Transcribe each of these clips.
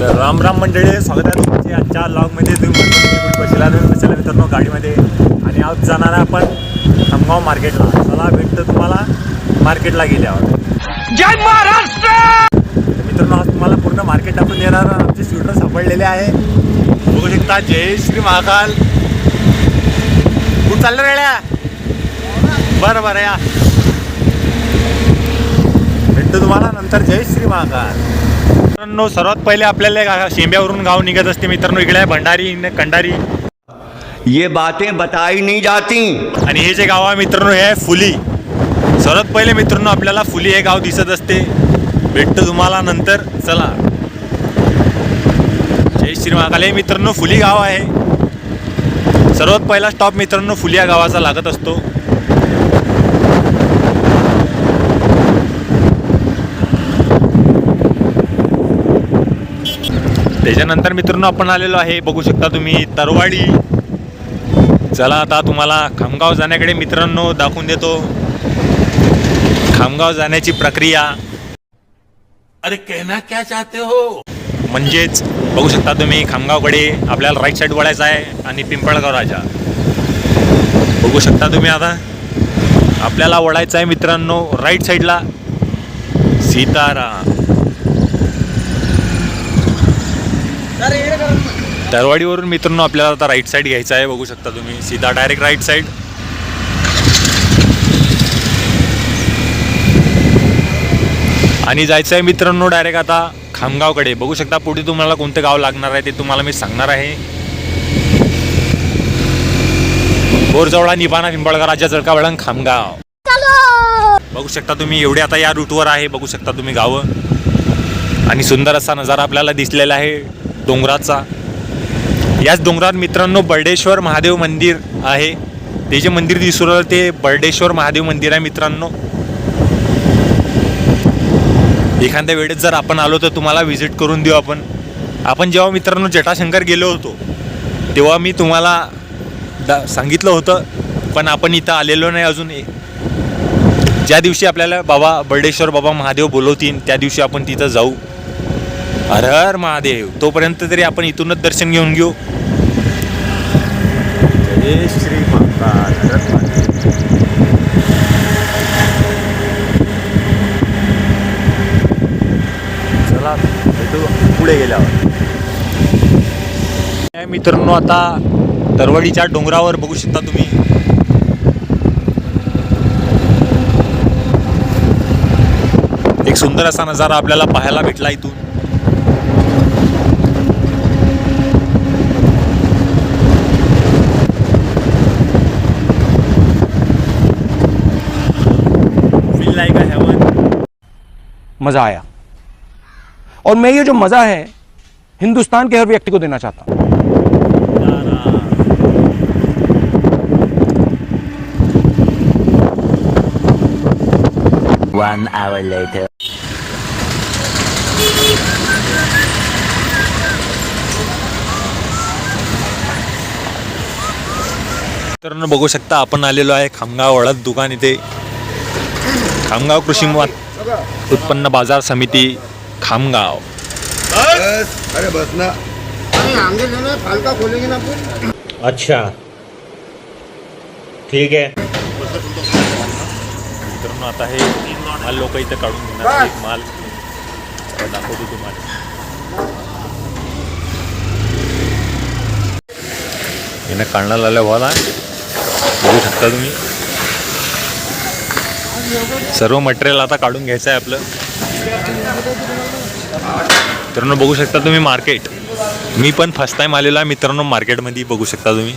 तर राम राम मंडळी स्वागत आहे तुमचे आजच्या लॉगमध्ये तुम्ही बसला बसला मित्रांनो गाडीमध्ये. आणि आज जाणार आहे आपण खामगाव मार्केटला. चला भेटतं तुम्हाला मार्केटला गेल्यावर. जय महाराष्ट्र! तर मित्रांनो आज तुम्हाला पूर्ण मार्केट आपण देणार आमचे स्कूटर सापडलेले आहे. बघू शकता जय श्री महाकाल. कुठं चाललं रेड्या बरं बरं या. भेटतो तुम्हाला नंतर. जय श्री महाकाल. मित्रांनो सर्वात पहिले आपल्याला गा- शेंब्यावरून गाव निघत असते मित्रांनो. इकडे आहे भंडारी न कंडारी. ये बातें बताई नहीं जाती। आणि हे जे गाव आहे मित्रांनो हे आहे फुली. सर्वात पहिले मित्रांनो आपल्याला फुली हे गाव दिसत असते. भेटतं तुम्हाला नंतर. चला. जय श्री महाकाल. हे मित्रांनो फुली गाव आहे. सर्वात पहिला स्टॉप मित्रांनो फुली या गावाचा लागत असतो. त्याच्यानंतर मित्रांनो आपण आलेलो आहे. बघू शकता तुम्ही तरवाडी. चला आता तुम्हाला खामगाव जाण्याकडे मित्रांनो दाखवून देतो. खामगाव जाण्याची प्रक्रिया. अरे कहना क्या चाहते हो? म्हणजेच बघू शकता तुम्ही खामगावकडे आपल्याला राईट साईड वळायचं आहे आणि पिंपळगाव राजा. बघू शकता तुम्ही आता. आपल्याला वळायचं आहे मित्रांनो राईट साईडला सीताराम. तरवाडीवरून मित्रांनो आपल्याला आता राईट साईड घ्यायचं आहे. बघू शकता तुम्ही. सीधा डायरेक्ट राईट साईड आणि जायचं आहे मित्रांनो डायरेक्ट आता खामगावकडे. बघू शकता पुढे तुम्हाला कोणतं गाव लागणार आहे ते तुम्हाला मी सांगणार आहे. बोरजवळा निबाणा पिंपळगाव राजा जळका वळण खामगाव. बघू शकता तुम्ही एवढे आता या रूटवर आहे. बघू शकता तुम्ही गावं. आणि सुंदर असा नजारा आपल्याला दिसलेला आहे. डोंगराचा. याच डोंगरात मित्रांनो बर्डेश्वर महादेव मंदिर आहे. ते जे मंदिर दिसू राहिलं ते बर्डेश्वर महादेव मंदिर आहे मित्रांनो. एखाद्या वेळेस जर आपण आलो तर तुम्हाला व्हिजिट करून देऊ आपण. आपण जेव्हा मित्रांनो जटाशंकर गेलो होतो तेव्हा मी तुम्हाला दा सांगितलं होतं पण आपण इथं आलेलो नाही अजून. ज्या दिवशी आपल्याला बाबा बर्डेश्वर बाबा महादेव बोलवतील त्या दिवशी आपण तिथं जाऊ. हर हर महादेव. तोपर्यंत तरी आपण इथूनच दर्शन घेऊन घेऊ. जय श्री चला भेटू. पुढे गेल्यावर. मित्रांनो आता तरवडीच्या डोंगरावर बघू शकता तुम्ही. एक सुंदर असा नजारा आपल्याला पाहायला भेटला इथून. मज़ा आया। और मैं ये जो मज़ा है हिंदुस्तान के हर व्यक्ति को देना चाहता हूँ। वन आवर लेटर मित्रांनो बघू शकता आपण आलेलो आहे खामगाव हळद दुकान इथे. खामगाव कृषी उत्पन्न बाजार समिती खामगाव. अरे बस ना. अच्छा. ठीक आहे. मित्रांनो आता हे माल लोक इथे काढून घेणार माल दाखवतो तुम्हाला. यानं काढण्यात आलं व्हाला बघू शकता तुम्ही. सर्व मटेरियल आता काढून घ्यायचं आहे आपलं. मित्रांनो बघू शकता तुम्ही मार्केट मी पण फर्स्ट टाइम आलेलो आहे. मित्रांनो मार्केटमध्ये बघू शकता तुम्ही.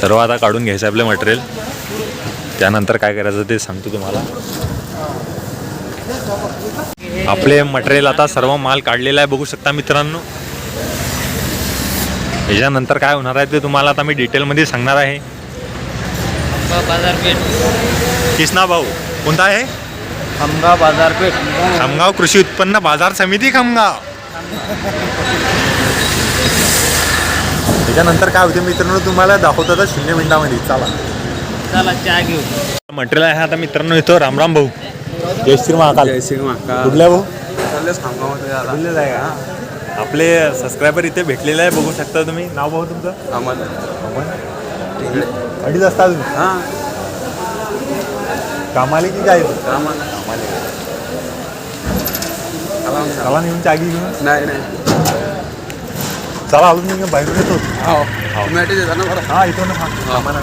सर्व आता काढून घ्यायचं आहे आपलं मटेरियल त्यानंतर काय करायचं ते सांगतो तुम्हाला. आपले मटेरियल आता सर्व माल काढलेला आहे. बघू शकता मित्रांनो. याच्यानंतर काय होणार आहे ते तुम्हाला आता मी डिटेलमध्ये सांगणार आहे. बाजारपेठ. किसना भाऊ? कोणता आहे? खामगाव बाजारपेठ. खामगाव कृषी उत्पन्न बाजार समिती खामगाव. त्याच्यानंतर काय होते मित्रांनो तुम्हाला दाखवतो आता शून्य मिनिटामध्ये. चला. चला चहा घेऊ. मटेरियल आहे आता मित्रांनो इथं रामराम भाऊ. जय श्री महाकाल. जय श्री महाकाल. कुठल्या भाऊ? बोलले आहे का? आपले सबस्क्रायबर इथे भेटलेले आहे बघू शकता तुम्ही. नाव भाऊ तुमचं? आम्हाला अडीच असता तुम्ही हां. कामाले की काय आम्हाला चला नेऊन चागी घेऊन नाही नाही. चला अजून मी बाहेरून येतो. हो. मॅटी देता ना बरं. हा इथून सामान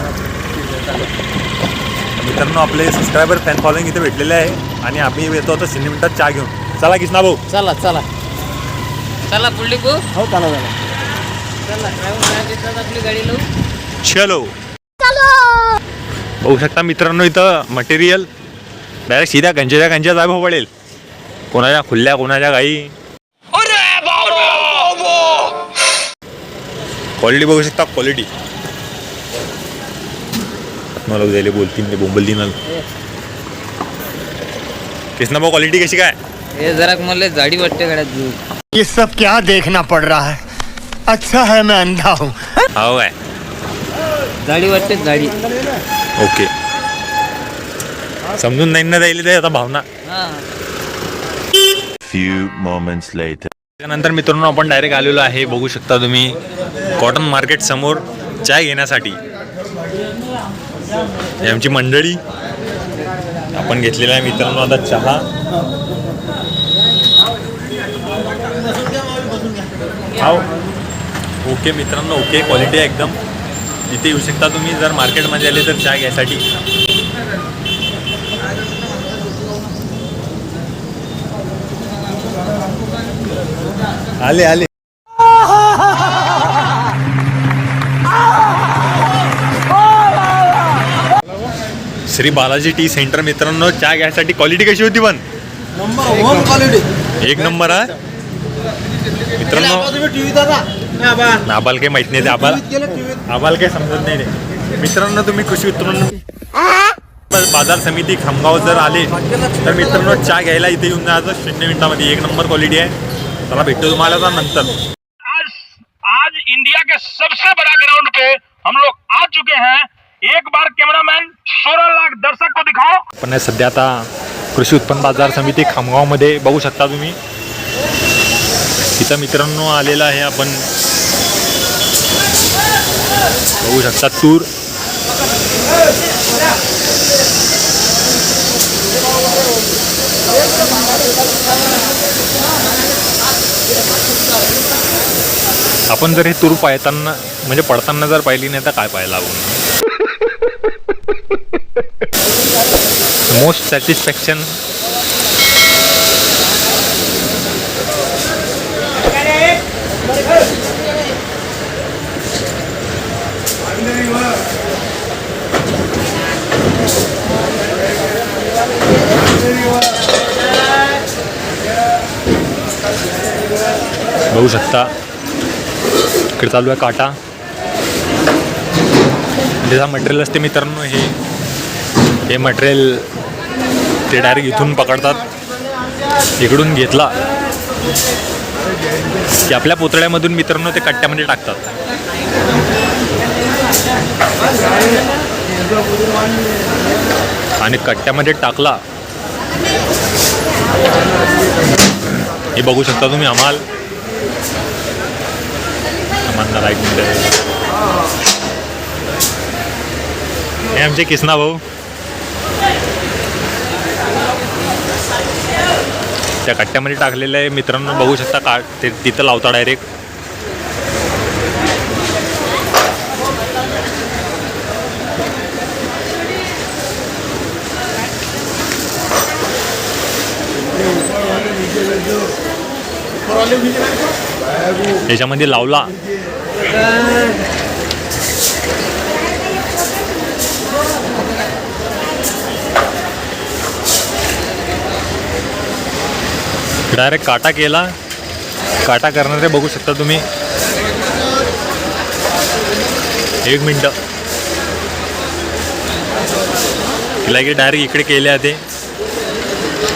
मित्रांनो आपले सबस्क्रायबर फॅन फॉलोइंग इथे भेटलेले आहे. आणि आम्ही येतो आता सिने मिनिटात चहा घेऊन. चला किसना भाऊ. चला चला. चला पुढली बो हो चला चला. चला ड्रायव्हर आपली गाडी लावू. चलो। बघू शकता मित्रांनो इथं मटेरियल डायरेक्ट सीध्या गंजेच्या गंजा जागा पडेल. कोणाच्या खुल्ल्या कोणाच्या गाई क्वालिटी बघू शकता क्वालिटी मला उद्याला बोलतील ते बोंबलतील कृष्णा भाऊ क्वालिटी कशी काय? हे जरा मला जाडी वाटते गाड्यात जू ये सब क्या देखना पड़ रहा है। अच्छा है मैं अंधा हूँ। हो काय? जाडी वाटते जाडी ओके. समजून नाही ना जाईल ते आता भावना. Few moments later. त्यानंतर मित्रांनो आपण डायरेक्ट आलेलो आहे बघू शकता तुम्ही कॉटन मार्केट समोर चाय घेण्यासाठी. आमची मंडळी आपण घेतलेला आहे मित्रांनो आता चहा. ओके मित्रांनो ओके क्वालिटी आहे एकदम. इथे येऊ शकता तुम्ही जर मार्केटमध्ये आले तर चहा घ्यायसाठी. आले आले. श्री बालाजी टी सेंटर मित्रांनो चहा घ्यायसाठी क्वालिटी कशी होती पण? एक नंबर आहे मित्रांनो आबाल. काही माहीत नाही आबाल आम्हाला काही समजत नाही रे मित्रांनो तुम्ही कृषी उत्पन्न बाजार समिती खामगाव जर आले तर मित्रांनो चहा घ्यायला इथे येऊन जायचं शून्य मिनिटामध्ये एक नंबर क्वालिटी आहे. चला भेटतो तुम्हाला नंतर. आज आज इंडिया के सबसे बड़ा ग्राउंड पे हम लोग आ चुके हैं। एक बार कैमरामैन 16 लाख दर्शक को दिखाओ। पण सध्या आता कृषी उत्पन्न बाजार समिती खामगावमध्ये बघू शकता तुम्ही. तिथं मित्रांनो आलेला आहे आपण बघू शकता तूर आपण जर हे तूर पाहताना म्हणजे पडताना जर पाहिली नाही तर काय पाहायला आपण मोस्ट सॅटिस्फॅक्शन शकता. इकडे चालू आहे काटा. त्याचा मटेरियल असते मित्रांनो हे. हे मटेरियल ते डायरेक्ट इथून पकडतात. इकडून घेतला. की आपल्या पुतळ्यामधून मित्रांनो ते कट्ट्यामध्ये टाकतात. आणि कट्ट्यामध्ये टाकला. हे बघू शकता तुम्ही आम्हाला. अमांना राईट हे आमचे किसना भाऊ. त्या कट्ट्यामध्ये टाकलेलं आहे. मित्रांनो बघू शकता का? ते तिथं लावता डायरेक्ट त्याच्यामध्ये लावला. डायरेक्ट काटा केला. काटा करणारे बघू शकता तुम्ही. एक मिनटं. तिला की डायरेक्ट इकडे केले आहे ते.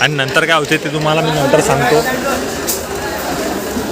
आणि नंतर काय होते ते तुम्हाला मी नंतर सांगतो.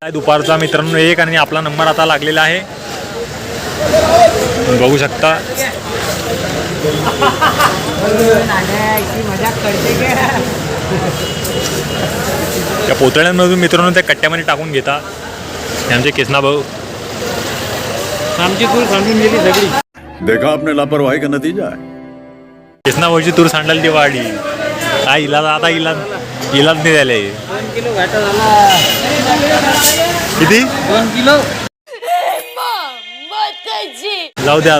काय दुपारचा मित्रांनो एक आणि आपला नंबर आता लागलेला आहे. बघू शकता. त्या पोतळ्यांमधून मित्रांनो त्या कट्ट्यामध्ये टाकून घेता. आमचे केसना भाऊ आमची फुल समजून गेली सगळी. देखा आपने लापरवाही का नतीजा है। केसना भाऊची तूर सांडाल ती वाढी काय इलाज आता इलाज इलाज नाही झाले दोन किलो घाटा झाला। किती? दोन किलो। जाऊ द्या.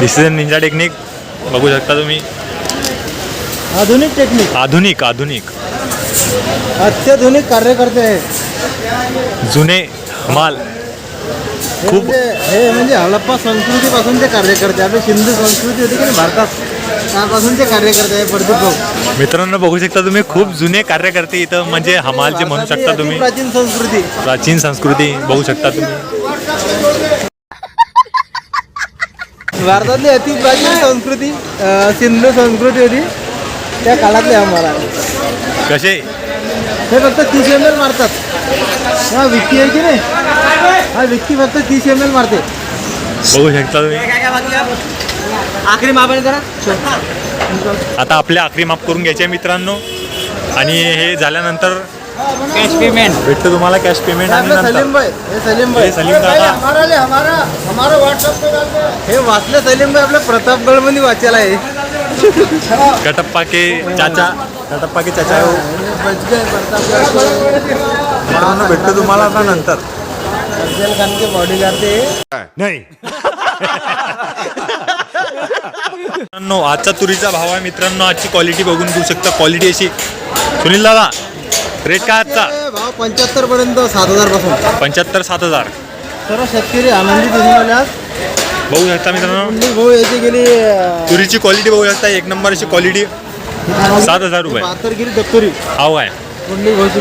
डिसिजन निंजा टेक्निक बघू शकता तुम्ही. आधुनिक टेक्निक आधुनिक आधुनिक. अत्याधुनिक कार्यकर्ते जुने माल खूप हे म्हणजे हडप्पा संस्कृतीपासून ते कार्यकर्ते आपली सिंधू संस्कृती होती की भारतात त्यापासून ते कार्यकर्ते आहे प्रदीप मित्रांनो बघू शकता तुम्ही खूप जुने कार्यकर्ते इथं म्हणजे हमाल जे म्हणू शकता तुम्ही. प्राचीन संस्कृती. प्राचीन संस्कृती बघू शकता तुम्ही. भारतातली अति प्राचीन संस्कृती सिंधू संस्कृती होती त्या काळातली आम्हाला. कसे? हे फक्त तीस एम एल मारतात. हा विक्की आहे की नाही? हा विक्की फक्त तीस एम एल मारते. बघू शकता तुम्ही. आखरी मापाने जरा. आता आपले आखरी माफ करून घ्यायचे मित्रांनो. आणि हे झाल्यानंतर कॅश पेमेंट भेटतं तुम्हाला कॅश पेमेंट आणि सलीम भाई हे सलीम भाई हे सलीम दादा. हमारा ले हमारा हमारा व्हाट्सअप पे डाल दो. हे वाचले सलीम भाई आपल्या प्रतापगडमध्ये वाचायला आहे कटप्पा के चाचा कटप्पा के चाचा हो. बच गए प्रतापगड मित्रांनो भेटतं तुम्हाला आता नंतर. अफजल खान के बॉडीगार्ड ते. मित्रांनो आजचा तुरीचा भाव आहे. मित्रांनो आजची क्वालिटी बघून घेऊ शकता. क्वालिटी अशी. सुनील दादा. रेट काय आजचा भाव पंच्याहत्तर पर्यंत सात हजारपासून. पंच्याहत्तर सात हजार. सर्व शेतकरी आनंदी दिसून आले आज. बघू शकता मित्रांनो. पुंडलिक भाऊ याची गेली अं, तुरीची क्वालिटी बघू शकता एक नंबर अशी क्वालिटी सात हजार रुपये. बहात्तर गेली दप्तरी. हाव आहे. पुंडलिक भाऊची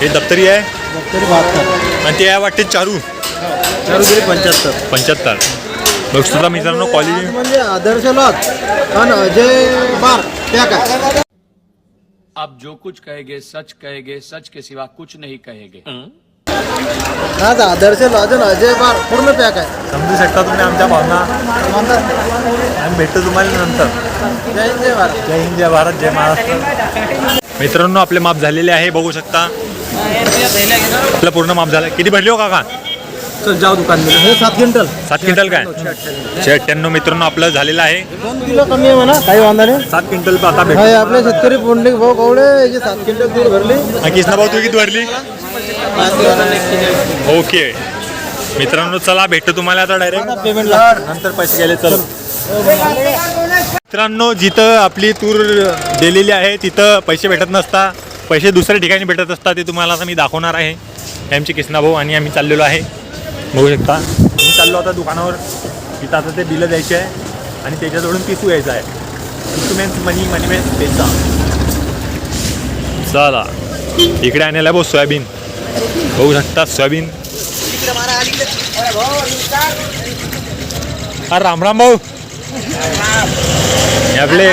हे दप्तरी आहे. दप्तरी बहात्तर आणि ते आहे वाटते चारू. चारू गेली पंच्याहत्तर. पंच्याहत्तर. बघ सुद्धा मित्रांनो क्वालिटी म्हणजे आदर्श लॉज आणि अजय बार त्या काय? अब जो कुछ कहेंगे सच कहेंगे सच के सिवा कुछ नहीं कहेंगे। आज आदर्श लॉज आणि अजय बार पूर्ण पॅक आहे. समजू शकता तुम्ही आमच्या भावना? म्हणतात आणि भेटतो तुम्हाला नंतर. जय हिंद जय भारत. जय हिंद जय भारत जय महाराष्ट्र. मित्रांनो आपले माप झालेले आहे बघू शकता. आपलं पूर्ण माप झालं. किती भरले हो काका? चल जाऊ दुकान हे सात क्विंटल. सात क्विंटल काय? शे अठ्ठ्याण्णव मित्रांनो आपलं झालेलं आहे. दोन किलो कमी आहे म्हणा काही वांधा नाही. सात क्विंटल आता भेट. हे आपले शेतकरी पुंडलिक भाऊ कवडे याची सात क्विंटल दूर भरली. कृष्णा भाऊ तू किती भरली? ओके. मित्रांनो चला भेटतो तुम्हाला आता डायरेक्ट पेमेंटला नंतर पैसे गेले चल. मित्रांनो जिथं आपली तूर दिलेली आहे तिथं पैसे भेटत नसता. पैसे दुसऱ्या ठिकाणी भेटत असतात ते तुम्हाला आता मी दाखवणार आहे. आमचे किसना भाऊ आणि आम्ही चाललेलो आहे. बघू शकता. मी चाललो आता दुकानावर. तिथं आता ते बिलं द्यायचे आहे आणि त्याच्याजवळून पिसू यायचं आहे. पिसू मेन्स मनी मनी मेन्स पैसा. चला. इकडे आहे भाऊ सोयाबीन. बघू शकता सोयाबीन. हा राम राम भाऊ. आपले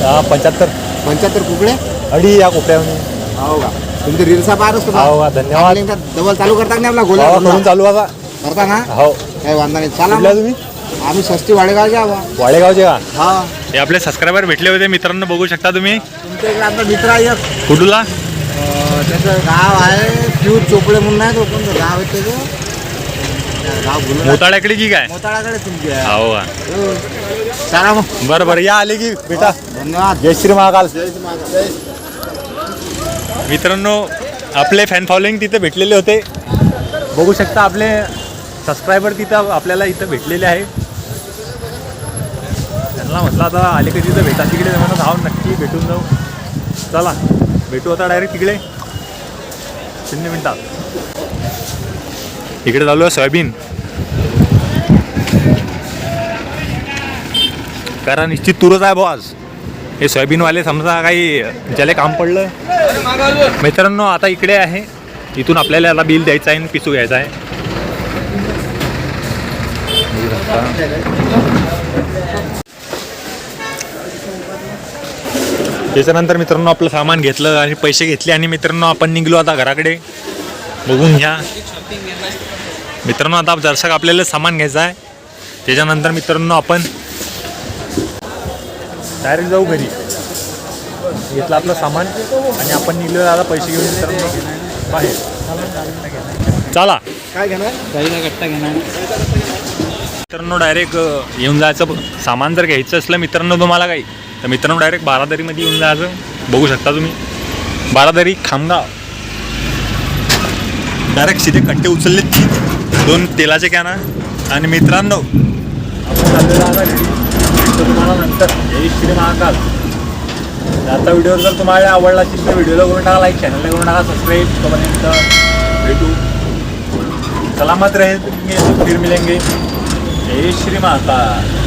हा पंच्याहत्तर. पंच्याहत्तर कुकडे? अडी या कोपऱ्यावर हो का? तुमचे रील्सा पाहतच हो का धन्यवाद. डबल चालू करता नाही आपला? गोला हो, करून चालू आता करता ना? हो. काही वांधा नाही. चला कुठल्या मग. तुम्ही? आम्ही सस्ती वाडेगावचे आवा वाडेगावचे का हा. हे आपले सबस्क्रायबर भेटले होते मित्रांनो बघू शकता तुम्ही. तुमच्या इकडे आमचा मित्र आहे एक. कुठूला? अं, त्याचं गाव आहे पियूर चोपडे म्हणून आहे तो कोणतं गाव आहे त्याचं? त्या गाव मोताळ्याकडे की काय? मोताळाकडे तुमची आहे. हो का हो. चला मग. बरं बरं. या आले की बेटा. धन्यवाद. जय श्री महाकाल. मित्रांनो आपले फॅन फॉलोईंग तिथे भेटलेले होते. बघू शकता आपले सबस्क्रायबर तिथं आपल्याला इथं भेटलेले आहे. त्यांना म्हटलं आता आले की तिथं भेटा तिकडे. म्हणून जाऊन नक्की भेटून जाऊ. चला भेटू आता डायरेक्ट तिकडे. शून्य मिनटात. इकडे चालू आहे सोयाबीन. कारण निश्चित तुरच आहे बॉस हे सोयाबीनवाले समजा काही ज्याला काम पडलं. मित्रांनो आता इकडे आहे. इथून आपल्याला याला बिल द्यायचं आहे आणि पिसू घ्यायचा आहे. त्याच्यानंतर मित्रांनो आपलं सामान घेतलं आणि पैसे घेतले आणि मित्रांनो आपण निघलो आता घराकडे. बघून घ्या. मित्रांनो आता जरसा आपल्याला सामान घ्यायचं आहे. त्याच्यानंतर मित्रांनो आपण डायरेक्ट जाऊ घरी. घेतलं आपलं सामान आणि आपण निघलो आता पैसे घेऊन मित्रांनो बाहेर. चला. काय घेणार? गाईला गट्टा घेणार. मित्रांनो डायरेक्ट येऊन जायचं. सामान जर घ्यायचं असलं मित्रांनो तुम्हाला काही तर मित्रांनो डायरेक्ट बारादरीमध्ये येऊन जायचं. बघू शकता तुम्ही. बारादरी खामगाव. डायरेक्ट सीधे कट्टे उचलले दोन तेलाचे कॅना आणि मित्रांनो. आपण तुम्हाला नंतर. जय श्री महाकाल. आता व्हिडिओ जर तुम्हाला आवडला असेल तर व्हिडिओला करून टाका लाईक चॅनलला करून टाका सबस्क्राईब तोपर्यंत भेटू. सलामत रहे फिर मिलेंगे. जय श्री महाकाल.